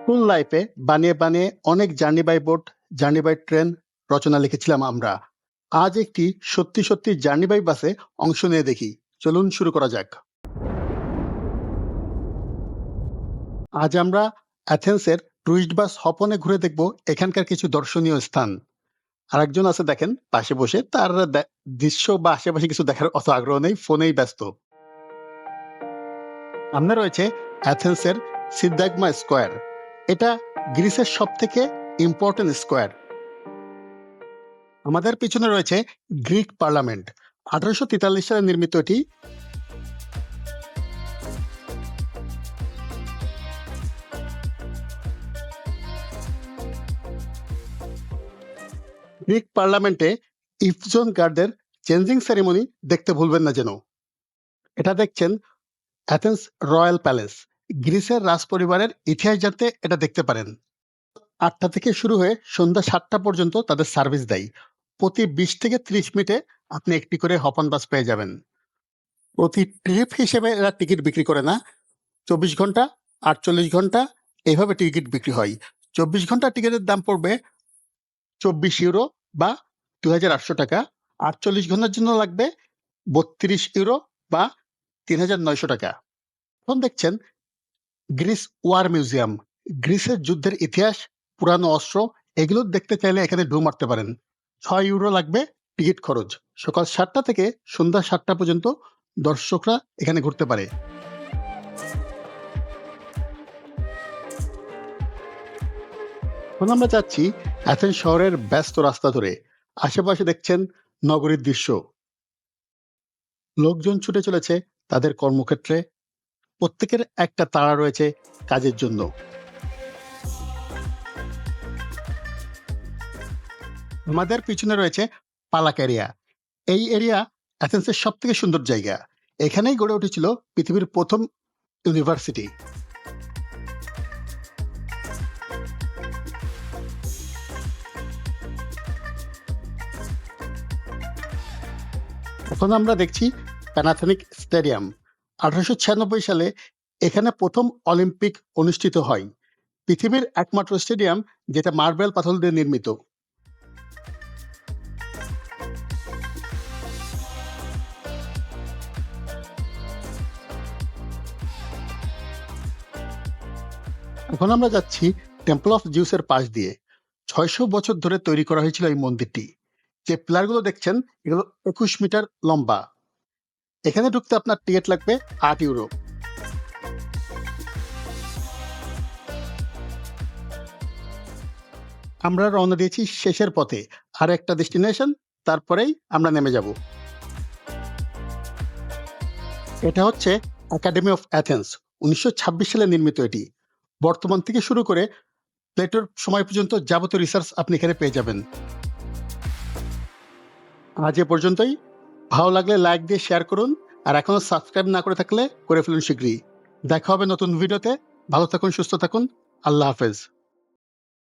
School লাইফে বানিয়ে বানিয়ে অনেক journey by boat journey by train রচনা লিখেছিলাম আমরা। আজ একটি সত্যি সত্যি জার্নি বাই বাসে অংশ নিয়ে দেখি। চলুন শুরু করা যাক। আজ আমরা অ্যাথেন্সের টুরিস্ট বাস হপনে ঘুরে দেখব এখানকার কিছু দর্শনীয় স্থান। আরেকজন আছে দেখেন, পাশে বসে তার দৃশ্য বা আশেপাশে কিছু দেখার অত আগ্রহ নেই, ফোনেই ব্যস্ত। সামনে রয়েছে অ্যাথেন্সের সিদ্ধাগমা স্কোয়ার এটা গ্রিসের সব থেকে ইম্পর্টেন্ট স্কোয়ার আমাদের পিছনে রয়েছে গ্রিক পার্লামেন্ট। আঠারোশো তেতাল্লিশ সালে নির্মিত এটি। গ্রিক পার্লামেন্টে ইফজন গার্ডের চেঞ্জিং সেরিমনি দেখতে ভুলবেন না যেন। এটা দেখছেন অ্যাথেন্স রয়্যাল প্যালেস গ্রিসের রাজপরিবারের ইতিহাস জানতে এটা দেখতে পারেন। আটটা থেকে শুরু হয়ে সন্ধ্যা সাতটা পর্যন্ত তাদের সার্ভিস দেয়। প্রতি বিশ থেকে ত্রিশ মিনিটে আপনি একটি করে হপন বাস পেয়ে যাবেন। প্রতি ট্রিপ হিসেবে এরা টিকিট বিক্রি করে না। চব্বিশ ঘণ্টা, আটচল্লিশ ঘণ্টা, এভাবে টিকিট বিক্রি হয়। চব্বিশ ঘণ্টা টিকিটের দাম পড়বে চব্বিশ ইউরো বা দু হাজার আটশো টাকা। আটচল্লিশ ঘণ্টার জন্য লাগবে বত্রিশ ইউরো বা তিন হাজার নয়শো টাকা। এখন দেখছেন গ্রিস ওয়ার মিউজিয়াম। গ্রিসের যুদ্ধের ইতিহাস, পুরানো অস্ত্র, এগুলো দেখতে চাইলে এখানে ঢু মারতে পারেন। ছয় ইউরো লাগবে টিকিট খরচ। সকাল সাতটা থেকে সন্ধ্যা সাতটা পর্যন্ত দর্শকরা এখানে ঘুরতে পারে। এখন আমরা যাচ্ছি অ্যাথেন্স শহরের ব্যস্ত রাস্তা ধরে। আশেপাশে দেখছেন নগরীর দৃশ্য। লোকজন ছুটে চলেছে তাদের কর্মক্ষেত্রে। প্রত্যেকের একটা তাড়া রয়েছে কাজের জন্য। আমাদের পিছনে রয়েছে পালাক এরিয়া এই এরিয়া অ্যাথেন্সের সব থেকে সুন্দর জায়গা। এখানেই গড়ে উঠেছিল পৃথিবীর প্রথম ইউনিভার্সিটি এখন আমরা দেখছি প্যানাথনিক স্টেডিয়াম আঠারোশো ছিয়ানব্বই সালে এখানে প্রথম অলিম্পিক অনুষ্ঠিত হয়। পৃথিবীর একমাত্র স্টেডিয়াম যেটা মার্বেল পাথর দিয়ে নির্মিত। এখন আমরা যাচ্ছি টেম্পল অফ জিউসের পাশ দিয়ে। ছয়শো বছর ধরে তৈরি করা হয়েছিল এই মন্দিরটি। যে পিলারগুলো দেখছেন, এগুলো একুশ মিটার লম্বা। এখানে ঢুকতে আপনার টিকিট লাগবে আট ইউরো। আমরা রওনা দিয়েছি শেষের পথে। আর একটা ডেস্টিনেশন তারপরেই আমরা নেমে যাব। এটা হচ্ছে একাডেমি অফ অ্যাথেন্স উনিশশো সালে নির্মিত এটি। বর্তমান থেকে শুরু করে প্লেটোর সময় পর্যন্ত যাবতীয় রিসার্চ আপনি এখানে পেয়ে যাবেন। আজ এ পর্যন্তই। ভালো লাগলে লাইক দিয়ে শেয়ার করুন আর এখনও সাবস্ক্রাইব না করে থাকলে করে ফেলুন শীঘ্রই। দেখা হবে নতুন ভিডিওতে ভালো থাকুন, সুস্থ থাকুন। আল্লাহ হাফেজ।